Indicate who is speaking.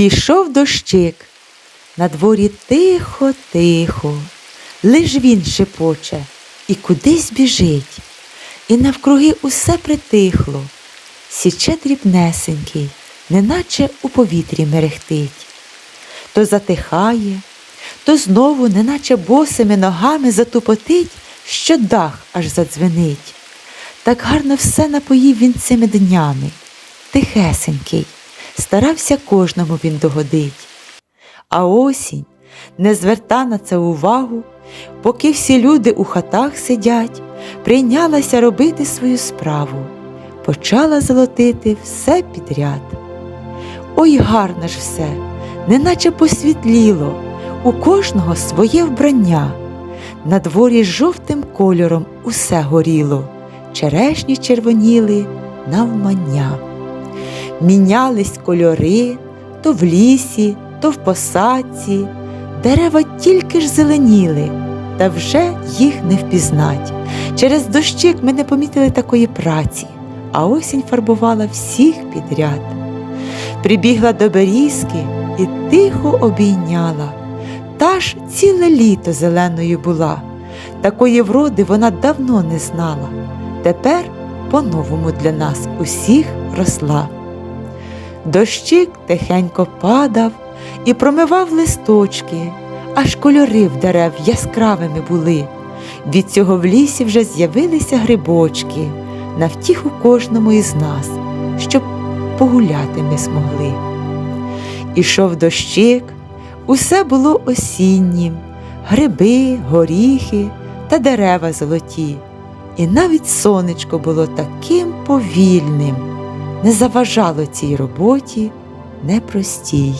Speaker 1: Пішов дощик. На дворі тихо, тихо, лиш він шепоче і кудись біжить, і навкруги усе притихло, січе дрібнесенький, неначе у повітрі мерехтить. То затихає, то знову, неначе босими ногами затупотить, що дах аж задзвенить. Так гарно все напоїв він цими днями, тихесенький, старався кожному він догодить. А осінь не зверта на це увагу, поки всі люди у хатах сидять, прийнялася робити свою справу, почала золотити все підряд. Ой, гарно ж все, неначе посвітліло, у кожного своє вбрання. На дворі жовтим кольором усе горіло, черешні червоніли навмання. Мінялись кольори то в лісі, то в посадці, дерева тільки ж зеленіли, та вже їх не впізнать. Через дощик ми не помітили такої праці, а осінь фарбувала всіх підряд. Прибігла до берізки і тихо обійняла. Та ж ціле літо зеленою була, такої вроди вона давно не знала. Тепер по-новому для нас усіх росла. Дощик тихенько падав і промивав листочки, аж кольори в дерев яскравими були. Від цього в лісі вже з'явилися грибочки на втіху кожному із нас, щоб погуляти ми змогли. Ішов дощик, усе було осіннім, гриби, горіхи та дерева золоті. І навіть сонечко було таким повільним, не заважало цій роботі непростій.